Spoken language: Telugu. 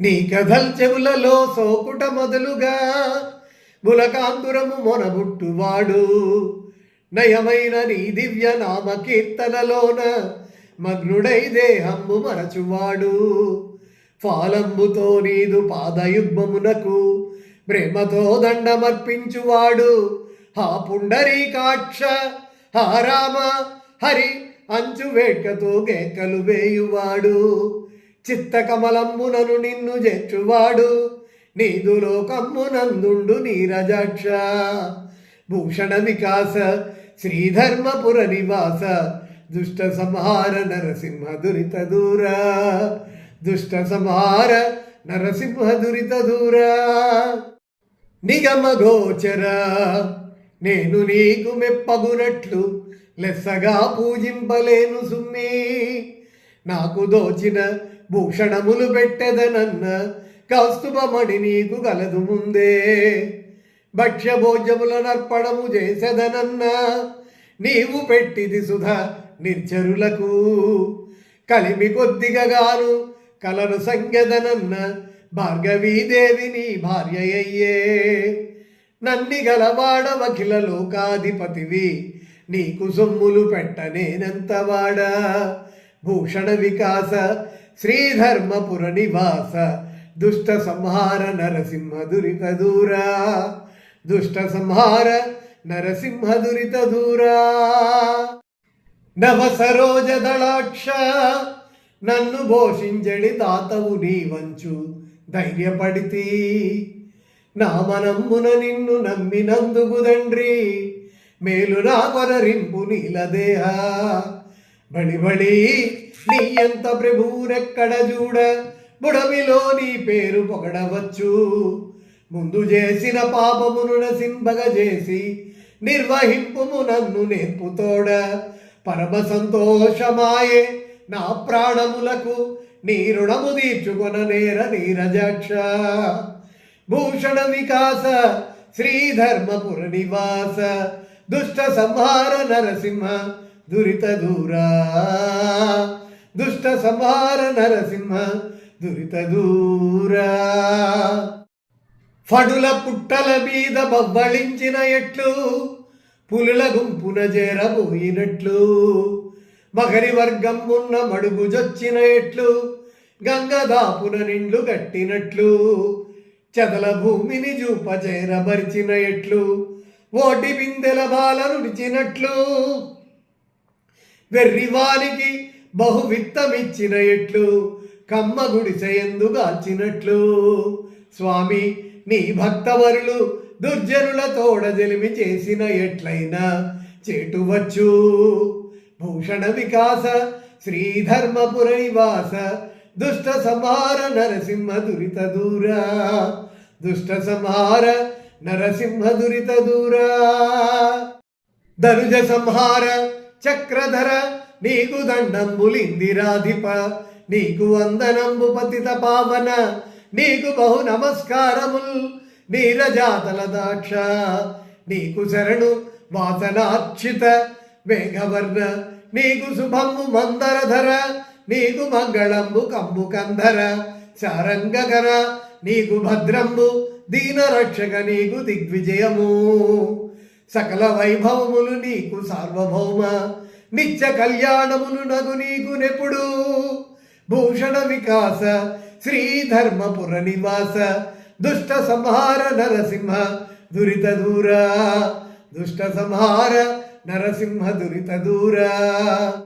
నీ కథల్ చెవులలో సోకుట మొదలుగా ములకాంతురము మొనబుట్టువాడు. నయమైన నీ దివ్య నామ కీర్తనలోన మగ్నుడై దేహంబు మరచువాడు. ఫాలంబుతో నీదు పాదయుగ్మమునకు ప్రేమతో దండమర్పించువాడు. హా పుండరీకాక్ష హా రామ హరి అంచు వేట్కతో కేకలు వేయువాడు. చిత్తకమలంబునను నిన్ను చేర్చువాడు నీదు లోకమ్మునందుండు నీరజాక్ష. భూషణ వికాస శ్రీధర్మపుర నివాస. దుష్ట సంహార నరసింహ దురిత దూర. దుష్ట సంహార నరసింహ దురిత దూర. నిగమ గోచర నేను నీకు మెప్పగునట్లు లెస్సగా పూజింపలేను సుమ్మి. నాకు దోచిన భూషణములు పెట్టెదనన్న కౌస్తుభమణి నీకు గలదు ముందే. భక్ష్యభోజ్యముల నర్పణము చేసెదనన్న నీవు పెట్టిది సుధ నిర్జరులకు. కలిమి కొద్దిగా గాను కలను సంగదనన్న భార్గవీదేవి నీ భార్య అయ్యే నన్ని గలవాడవఖిల లోకాధిపతివి నీకు సొమ్ములు పెట్టనేనంతవాడా భూషణ వికాస శ్రీధర్మపుర నివాస దుష్ట సంహార నరసింహ దురిత దూరా. దుష్ట సంహార నరసింహ దురిత దూరా. నవ సరోజ దళాక్ష నన్ను భోషించడి తాతవు నీ వంచు ధైర్యపడితి. నా మనమ్మున నిన్ను నమ్మినందుకు తండ్రి మేలు నా కొనరింపు నీలదేహ. బడి బడి నీ ఎంత ప్రభువునెక్కడ చూడ? బుడమిలో నీ పేరు పొగడవచ్చు. ముందు చేసిన పాపమును నసింపగ చేసి నిర్వహింపుము నన్ను నేర్పుతోడ. పరమ సంతోషమాయే నా ప్రాణములకు నీ రుణము తీర్చుకొన నేర నీరజాక్ష. భూషణ వికాస శ్రీధర్మపుర నివాస దుష్ట సంహార నరసింహ దురిత దూరా. దుష్ట సంహార నరసింహ దురిత దూరా. ఫడుల పుట్టల మీద బవ్వళించిన ఎట్లు పులుల గుంపున చేరబోయినట్లు. మగరి వర్గం ఉన్న మడుగు జొచ్చిన ఎట్లు గంగదాపున నిండ్లు గట్టినట్లు చదల భూమిని చూప చేరబరిచిన ఎట్లు ఓటి బిందెల బాల నుడిచినట్లు. వెర్రివానికి బహు విత్తమిచ్చిన ఎట్లు కమ్మ గుడిసెయందు స్వామి నీ భక్తవరులు దుర్జనుల తోడ జలిమి చేసిన ఎట్లయినా చేటువచ్చు. భూషణ వికాస శ్రీధర్మపుర నివాస దుష్ట సంహార నరసింహ దురిత దూరా. దుష్ట సంహార నరసింహ దురిత దూరా. ధనుజ సంహార చక్రధర నీకు దండంబులిందిరాధిప నీకు వందనంబు పతిత పావన నీకు బహు నమస్కారముల్ నీరజాతల దాక్ష నీకు శరణు వాసనార్చిత మేఘవర్ణ నీకు శుభము మందరధర నీకు మంగళంబు కంబు కంధర శారంగకర నీకు భద్రంబు దీనరక్షక నీకు దిగ్విజయము. సకల వైభవములు నీకు సార్వభౌమ నిత్య కళ్యాణమును నగు నీకు నెప్పుడు. భూషణ వికాస శ్రీధర్మపుర నివాస దుష్ట సంహార నరసింహ దురిత దూరా. దుష్ట సంహార నరసింహ దురిత దూరా.